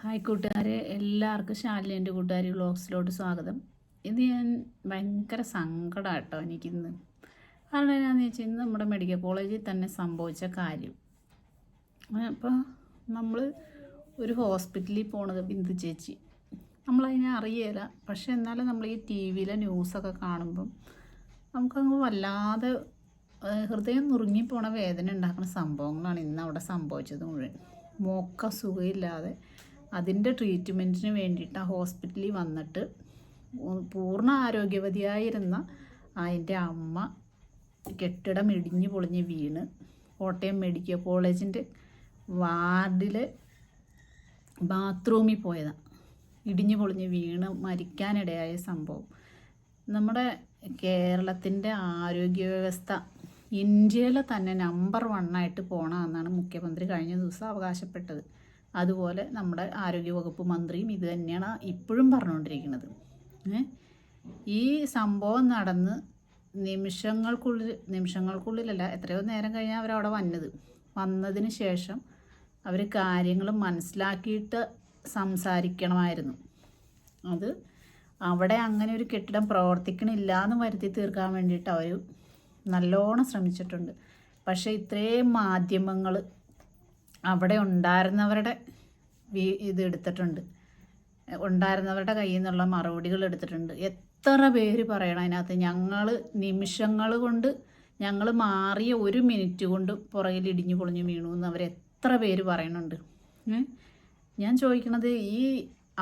Hi കൂട്ടുകാരെ എല്ലാവർക്കും ശാലിനി എന്റെ കൂട്ടുകാരി വ്ളോഗ്സിലോട്ട് സ്വാഗതം. ഇത് ഞാൻ ഭയങ്കര സങ്കടം കേട്ടോ എനിക്കിന്ന്. കാരണം എന്നാന്ന് വെച്ചാൽ ഇന്ന് നമ്മുടെ മെഡിക്കൽ കോളേജിൽ തന്നെ സംഭവിച്ച കാര്യം. അപ്പോൾ നമ്മൾ ഒരു ഹോസ്പിറ്റലിൽ പോണത് ബിന്ദു ചേച്ചി. നമ്മളതിനെ അറിയില്ല പക്ഷെ എന്നാലും നമ്മൾ ഈ ടി വിയിലെ ന്യൂസൊക്കെ കാണുമ്പം നമുക്കങ്ങ് വല്ലാതെ ഹൃദയം ഹൃദയം നുറുങ്ങിപ്പോണ വേദന ഉണ്ടാക്കുന്ന സംഭവങ്ങളാണ് ഇന്ന് അവിടെ സംഭവിച്ചത് മുഴുവൻ. മോക്ക സുഖമില്ലാതെ അതിന്റെ ട്രീറ്റ്മെന്റിന് വേണ്ടിയിട്ട് ആ ഹോസ്പിറ്റലിൽ വന്നിട്ട് പൂർണ ആരോഗ്യവതിയായിരുന്ന അതിന്റെ അമ്മ കെട്ടിടം ഇടിഞ്ഞു പൊളിഞ്ഞ് വീണ്. കോട്ടയം മെഡിക്കൽ കോളേജിന്റെ വാർഡിൽ ബാത്റൂമിൽ പോയതാണ് ഇടിഞ്ഞു പൊളിഞ്ഞ് വീണ് മരിക്കാനിടയായ സംഭവം. നമ്മുടെ കേരളത്തിന്റെ ആരോഗ്യ വ്യവസ്ഥ ഇന്ത്യയിലെ തന്നെ നമ്പർ വണ്ണായിട്ട് പോകണമെന്നാണ് മുഖ്യമന്ത്രി കഴിഞ്ഞ ദിവസം അവകാശപ്പെട്ടത്. അതുപോലെ നമ്മുടെ ആരോഗ്യവകുപ്പ് മന്ത്രിയും ഇത് തന്നെയാണ് ഇപ്പോഴും പറഞ്ഞുകൊണ്ടിരിക്കുന്നത്. ഈ സംഭവം നടന്ന് നിമിഷങ്ങൾക്കുള്ളിൽ നിമിഷങ്ങൾക്കുള്ളിലല്ല എത്രയോ നേരം കഴിഞ്ഞാൽ അവരവിടെ വന്നത്. വന്നതിന് ശേഷം അവർ കാര്യങ്ങൾ മനസ്സിലാക്കിയിട്ട് സംസാരിക്കണമായിരുന്നു. അത് അവിടെ അങ്ങനെ ഒരു കെട്ടിടം പ്രവർത്തിക്കണില്ല എന്ന് വരുത്തി തീർക്കാൻ വേണ്ടിയിട്ട് അവർ നല്ലോണം ശ്രമിച്ചിട്ടുണ്ട്. പക്ഷേ ഇത്രയും മാധ്യമങ്ങൾ അവിടെ ഉണ്ടായിരുന്നവരുടെ ഇത് എടുത്തിട്ടുണ്ട്. ഉണ്ടായിരുന്നവരുടെ കയ്യിൽ നിന്നുള്ള മറുപടികൾ എടുത്തിട്ടുണ്ട്. എത്ര പേര് പറയണം അതിനകത്ത്? ഞങ്ങൾ നിമിഷങ്ങൾ കൊണ്ട് ഞങ്ങൾ മാറിയ ഒരു മിനിറ്റ് കൊണ്ട് പുറകിൽ ഇടിഞ്ഞു പൊളിഞ്ഞു വീണു എന്ന് അവർ എത്ര പേര് പറയണുണ്ട്? ഞാൻ ചോദിക്കണത് ഈ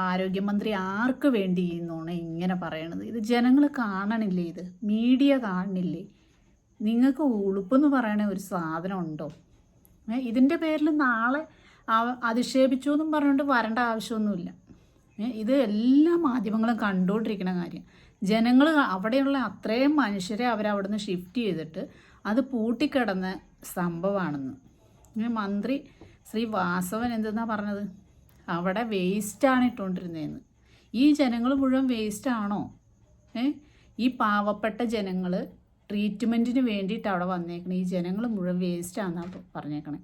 ആരോഗ്യമന്ത്രി ആർക്ക് വേണ്ടി എന്നാണ് ഇങ്ങനെ പറയണത്? ഇത് ജനങ്ങൾ കാണണില്ലേ ഇത്? മീഡിയ കാണണില്ലേ? നിങ്ങൾക്ക് ഉളുപ്പെന്ന് പറയണ ഒരു സാധനം ഉണ്ടോ? ഇതിന്റെ പേരിൽ നാളെ അധിക്ഷേപിച്ചു എന്നും പറഞ്ഞുകൊണ്ട് വരേണ്ട ആവശ്യമൊന്നുമില്ല. ഇത് എല്ലാ മാധ്യമങ്ങളും കണ്ടുകൊണ്ടിരിക്കുന്ന കാര്യം. ജനങ്ങൾ അവിടെയുള്ള അത്രയും മനുഷ്യരെ അവരവിടുന്ന് ഷിഫ്റ്റ് ചെയ്തിട്ട് അത് പൂട്ടിക്കിടന്ന സംഭവമാണെന്ന് മന്ത്രി ശ്രീ വാസവൻ എന്തെന്നാ പറഞ്ഞത്? അവിടെ വേസ്റ്റാണ് ഇട്ടുകൊണ്ടിരുന്നതെന്ന് ഈ ജനങ്ങൾ മുഴുവൻ വേസ്റ്റാണോ ഏ ഈ പാവപ്പെട്ട ജനങ്ങൾ ട്രീറ്റ്മെന്റിന് വേണ്ടിയിട്ട് അവിടെ വന്നേക്കണേ. ഈ ജനങ്ങൾ മുഴുവൻ വേസ്റ്റാണെന്നാണ് പറഞ്ഞേക്കണേ.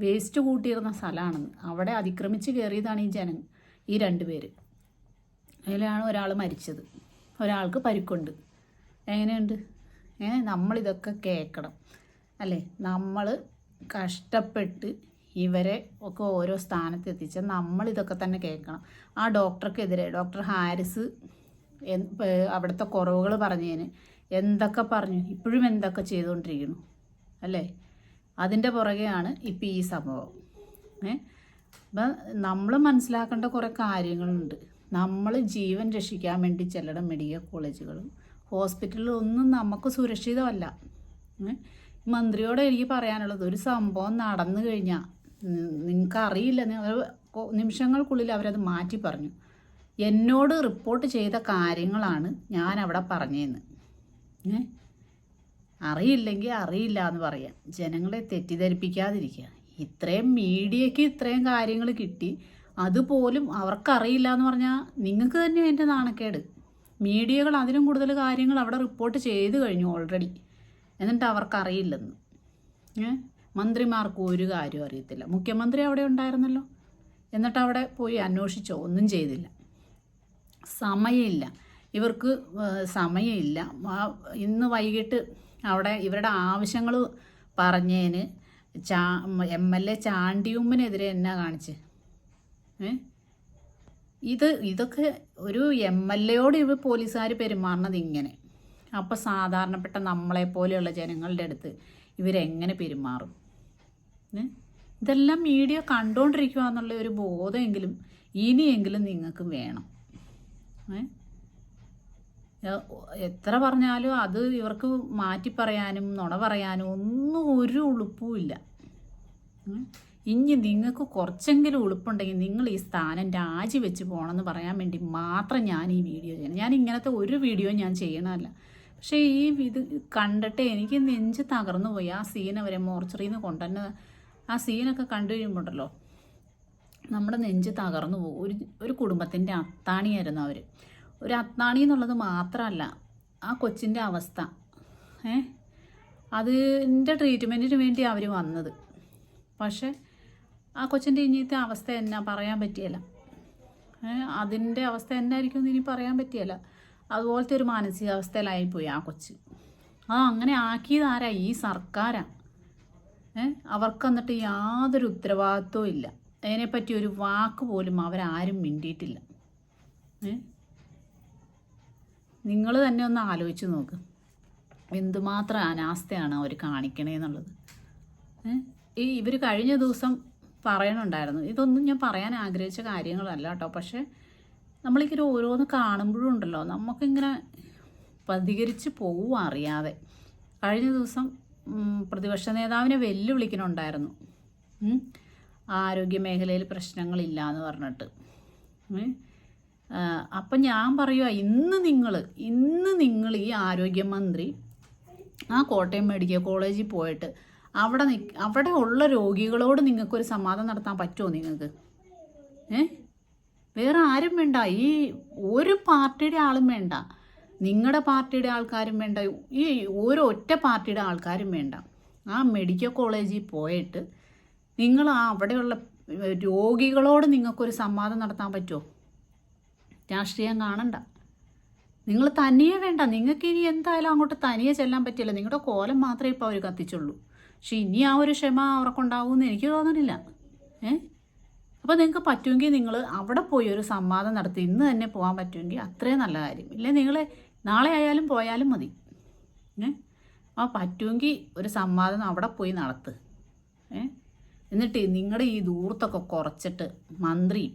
വേസ്റ്റ് കൂട്ടിയിരുന്ന സ്ഥലമാണെന്ന് അവിടെ അതിക്രമിച്ച് കയറിയതാണ് ഈ ജനം ഈ രണ്ട് പേര്. അതിലാണ് ഒരാൾ മരിച്ചത്. ഒരാൾക്ക് പരിക്കുണ്ട്. എങ്ങനെയുണ്ട്? ഏ നമ്മളിതൊക്കെ കേൾക്കണം അല്ലേ? നമ്മൾ കഷ്ടപ്പെട്ട് ഇവരെ ഒക്കെ ഓരോ സ്ഥാനത്ത് എത്തിച്ച നമ്മളിതൊക്കെ തന്നെ കേൾക്കണം ആ ഡോക്ടർക്കെതിരെ ഡോക്ടർ ഹാരിസ് അവിടുത്തെ കുറവുകൾ പറഞ്ഞതിന് എന്തൊക്കെ പറഞ്ഞു ഇപ്പോഴും എന്തൊക്കെ ചെയ്തുകൊണ്ടിരിക്കുന്നു അല്ലേ? അതിന്റെ പുറകെയാണ് ഇപ്പം ഈ സംഭവം. ഏ? അപ്പം നമ്മൾ മനസ്സിലാക്കേണ്ട കുറേ കാര്യങ്ങളുണ്ട്. നമ്മൾ ജീവൻ രക്ഷിക്കാൻ വേണ്ടി ചെല്ലണം മെഡിക്കൽ കോളേജുകളും ഹോസ്പിറ്റലിലും ഒന്നും നമുക്ക് സുരക്ഷിതമല്ല? മന്ത്രിയോട് എനിക്ക് പറയാനുള്ളത് ഒരു സംഭവം നടന്നു കഴിഞ്ഞാൽ നിങ്ങൾക്ക് അറിയില്ല നിമിഷങ്ങൾക്കുള്ളിൽ അവരത് മാറ്റി പറഞ്ഞു. എന്നോട് റിപ്പോർട്ട് ചെയ്ത കാര്യങ്ങളാണ് ഞാൻ അവിടെ പറഞ്ഞതെന്ന് അറിയില്ലെങ്കിൽ അറിയില്ല എന്ന് പറയാം ജനങ്ങളെ തെറ്റിദ്ധരിപ്പിക്കാതിരിക്കുക. ഇത്രയും മീഡിയയ്ക്ക് ഇത്രയും കാര്യങ്ങൾ കിട്ടി. അതുപോലും അവർക്കറിയില്ല എന്ന് പറഞ്ഞാൽ നിങ്ങൾക്ക് തന്നെ അതിന്റെ നാണക്കേട്. മീഡിയകൾ അതിലും കൂടുതൽ കാര്യങ്ങൾ അവിടെ റിപ്പോർട്ട് ചെയ്ത് കഴിഞ്ഞു ഓൾറെഡി എന്നിട്ട് അവർക്കറിയില്ലെന്ന്. മന്ത്രിമാർക്ക് ഒരു കാര്യം അറിയത്തില്ല. മുഖ്യമന്ത്രി അവിടെ ഉണ്ടായിരുന്നല്ലോ. എന്നിട്ട് അവിടെ പോയി അന്വേഷിച്ചോ? ഒന്നും ചെയ്തില്ല. സമയമില്ല. ഇവർക്ക് സമയമില്ല. ഇന്ന് വൈകിട്ട് അവിടെ ഇവരുടെ ആവശ്യങ്ങൾ പറഞ്ഞതിന് ചാ എം എൽ എ ചാണ്ടിയുമ്മനെതിരെ എന്നാ കാണിച്ച്? ഇത് ഇതൊക്കെ ഒരു എം എൽ എയോട് ഇവ പോലീസുകാർ പെരുമാറുന്നത് ഇങ്ങനെ. അപ്പോൾ സാധാരണപ്പെട്ട നമ്മളെപ്പോലെയുള്ള ജനങ്ങളുടെ അടുത്ത് ഇവരെങ്ങനെ പെരുമാറും? ഇതെല്ലാം മീഡിയ കണ്ടുകൊണ്ടിരിക്കുക എന്നുള്ള ഒരു ബോധമെങ്കിലും ഇനിയെങ്കിലും നിങ്ങൾക്ക് വേണം. ഏ? എത്ര പറഞ്ഞാലും അത് ഇവർക്ക് മാറ്റി പറയാനും നുണ പറയാനും ഒന്നും ഒരു ഉളുപ്പുമില്ല. ഇനി നിങ്ങൾക്ക് കുറച്ചെങ്കിലും ഉളുപ്പുണ്ടെങ്കിൽ നിങ്ങൾ ഈ സ്ഥാനം രാജിവെച്ച് പോകണമെന്ന് പറയാൻ വേണ്ടി മാത്രം ഞാൻ ഈ വീഡിയോ ചെയ്യണം ഞാൻ ഇങ്ങനത്തെ ഒരു വീഡിയോ ഞാൻ ചെയ്യണമല്ല പക്ഷേ ഈ ഇത് കണ്ടിട്ട് എനിക്ക് നെഞ്ച് തകർന്നു പോയി. ആ സീൻ വരെ മോർച്ചറിയിൽ നിന്ന് കൊണ്ടുതന്നെ ആ സീനൊക്കെ കണ്ടു കഴിയുമ്പോണ്ടല്ലോ. നമ്മുടെ നെഞ്ച് തകർന്നു പോകും. ഒരു ഒരു കുടുംബത്തിന്റെ അത്താണിയായിരുന്നു അവർ ഒരു അത്താണി എന്നുള്ളത് മാത്രമല്ല ആ കൊച്ചിന്റെ അവസ്ഥ. ഏ? അതിന്റെ ട്രീറ്റ്മെന്റിന് വേണ്ടി അവർ വന്നത്. പക്ഷേ ആ കൊച്ചിന്റെ ഇനിയത്തെ അവസ്ഥ എന്നാ പറയാൻ പറ്റിയല്ല. അതിന്റെ അവസ്ഥ എന്നായിരിക്കും എന്ന് ഇനി പറയാൻ പറ്റിയല്ല. അതുപോലത്തെ ഒരു മാനസികാവസ്ഥയിലായിപ്പോയി ആ കൊച്ച്. ആ അങ്ങനെ ആക്കിയത് ആരാ? ഈ സർക്കാരാണ് അവർക്ക് എന്നിട്ട് യാതൊരു ഉത്തരവാദിത്വവും ഇല്ല. അതിനെപ്പറ്റി ഒരു വാക്ക് പോലും അവരാരും മിണ്ടിയിട്ടില്ല. ഏ? നിങ്ങൾ തന്നെ ഒന്ന് ആലോചിച്ച് നോക്ക്. എന്തുമാത്രം അനാസ്ഥയാണ് അവർ കാണിക്കണേന്നുള്ളത്? ഈ ഇവർ കഴിഞ്ഞ ദിവസം പറയണുണ്ടായിരുന്നു. ഇതൊന്നും ഞാൻ പറയാൻ ആഗ്രഹിച്ച കാര്യങ്ങളല്ല കേട്ടോ. പക്ഷേ നമ്മളിങ്ങനെ ഓരോന്ന് കാണുമ്പോഴും ഉണ്ടല്ലോ. നമുക്കിങ്ങനെ പ്രതികരിച്ച് പോവും അറിയാതെ. കഴിഞ്ഞ ദിവസം പ്രതിപക്ഷ നേതാവിനെ വെല്ലുവിളിക്കണുണ്ടായിരുന്നു. ആരോഗ്യ മേഖലയിൽ പ്രശ്നങ്ങളില്ല എന്ന് പറഞ്ഞിട്ട് അപ്പം ഞാൻ പറയുക ഇന്ന് നിങ്ങൾ ഇന്ന് നിങ്ങൾ ഈ ആരോഗ്യമന്ത്രി ആ കോട്ടയം മെഡിക്കൽ കോളേജിൽ പോയിട്ട് അവിടെ നി അവിടെ ഉള്ള രോഗികളോട് നിങ്ങൾക്കൊരു സമാധാനം നടത്താൻ പറ്റുമോ നിങ്ങൾക്ക്? ഏ? വേറെ ആരും വേണ്ട. ഈ ഒരു പാർട്ടിയുടെ ആളും വേണ്ട. നിങ്ങളുടെ പാർട്ടിയുടെ ആൾക്കാരും വേണ്ട. ഈ ഓരോ ഒറ്റ പാർട്ടിയുടെ ആൾക്കാരും വേണ്ട. ആ മെഡിക്കൽ കോളേജിൽ പോയിട്ട് നിങ്ങൾ ആ അവിടെയുള്ള രോഗികളോട് നിങ്ങൾക്കൊരു സംവാദം നടത്താൻ പറ്റുമോ രാഷ്ട്രീയം കാണണ്ട. നിങ്ങൾ തനിയെ വേണ്ട. നിങ്ങൾക്ക് ഇനി എന്തായാലും അങ്ങോട്ട് തനിയെ ചെല്ലാൻ പറ്റില്ല. നിങ്ങളുടെ കോലം മാത്രമേ ഇപ്പോൾ അവർ കത്തിച്ചുള്ളൂ. പക്ഷെ ഇനി ആ ഒരു ക്ഷമ അവർക്കുണ്ടാവുമെന്ന് എനിക്ക് തോന്നുന്നില്ല ഏ? അപ്പോൾ നിങ്ങൾക്ക് പറ്റുമെങ്കിൽ നിങ്ങൾ അവിടെ പോയി ഒരു സംവാദം നടത്തി. ഇന്ന് തന്നെ പോകാൻ പറ്റുമെങ്കിൽ അത്രയും നല്ല കാര്യം. ഇല്ലേ നിങ്ങൾ നാളെ ആയാലും പോയാലും മതി. ഏ? ആ പറ്റുമെങ്കിൽ ഒരു സംവാദം അവിടെ പോയി നടത്ത്. ഏ? എന്നിട്ട് നിങ്ങളുടെ ഈ ദൂരത്തൊക്കെ കുറച്ചിട്ട് മന്ത്രിയും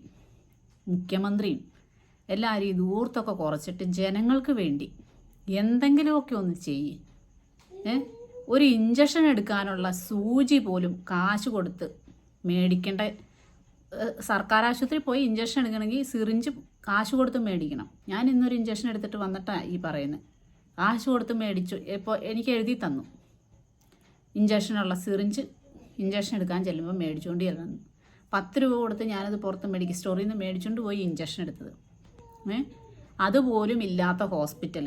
മുഖ്യമന്ത്രിയും എല്ലാവരും ഈ ദൂരത്തൊക്കെ കുറച്ചിട്ട് ജനങ്ങൾക്ക് വേണ്ടി എന്തെങ്കിലുമൊക്കെ ഒന്ന് ചെയ്യ്. ഏ? ഒരു ഇഞ്ചക്ഷൻ എടുക്കാനുള്ള സൂചി പോലും കാശ് കൊടുത്ത് മേടിക്കേണ്ട സർക്കാർ ആശുപത്രി പോയി ഇഞ്ചക്ഷൻ എടുക്കണമെങ്കിൽ സിറിഞ്ച് കാശ് കൊടുത്ത് മേടിക്കണം. ഞാൻ ഇന്നൊരു ഇഞ്ചക്ഷൻ എടുത്തിട്ട് വന്നിട്ടാണ് ഈ പറയുന്നത് കാശ് കൊടുത്ത് മേടിച്ചു. ഇപ്പോൾ എനിക്ക് എഴുതി തന്നു. ഇഞ്ചക്ഷനുള്ള സിറിഞ്ച് ഇഞ്ചക്ഷൻ എടുക്കാൻ ചെല്ലുമ്പോൾ മേടിച്ചുകൊണ്ട് ചെല്ലണം പത്ത് രൂപ കൊടുത്ത് ഞാനത് പുറത്ത് മെഡിക്കൽ സ്റ്റോറിൽ നിന്ന് മേടിച്ചുകൊണ്ട് പോയി ഇഞ്ചക്ഷൻ എടുത്തത്. അതുപോലും ഇല്ലാത്ത ഹോസ്പിറ്റൽ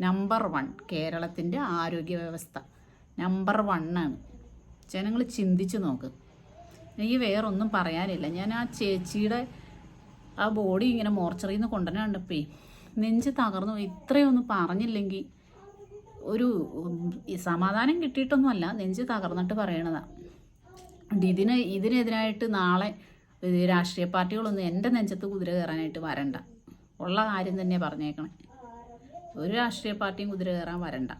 നമ്പർ വൺ കേരളത്തിന്റെ ആരോഗ്യ വ്യവസ്ഥ നമ്പർ വണ്ണാണ്. ജനങ്ങൾ ചിന്തിച്ച് നോക്ക്. എനിക്ക് വേറൊന്നും പറയാനില്ല. ഞാൻ ആ ചേച്ചിയുടെ ആ ബോഡി ഇങ്ങനെ മോർച്ചറിയിൽ നിന്ന് കൊണ്ടുവന്നെ നെഞ്ച് തകർന്നു. ഇത്രയൊന്നും പറഞ്ഞില്ലെങ്കിൽ ഒരു സമാധാനം കിട്ടിയിട്ടൊന്നുമല്ല. നെഞ്ച് തകർന്നിട്ട് പറയണതാ. ഉണ്ട് ഇതിന് ഇതിനെതിരായിട്ട് നാളെ രാഷ്ട്രീയ പാർട്ടികളൊന്നും എന്റെ നെഞ്ചത്ത് കുതിര കയറാനായിട്ട് വരണ്ട. ഉള്ള കാര്യം തന്നെ പറഞ്ഞേക്കണേ. ഒരു രാഷ്ട്രീയ പാർട്ടിയും കുതിര കയറാൻ വരണ്ട.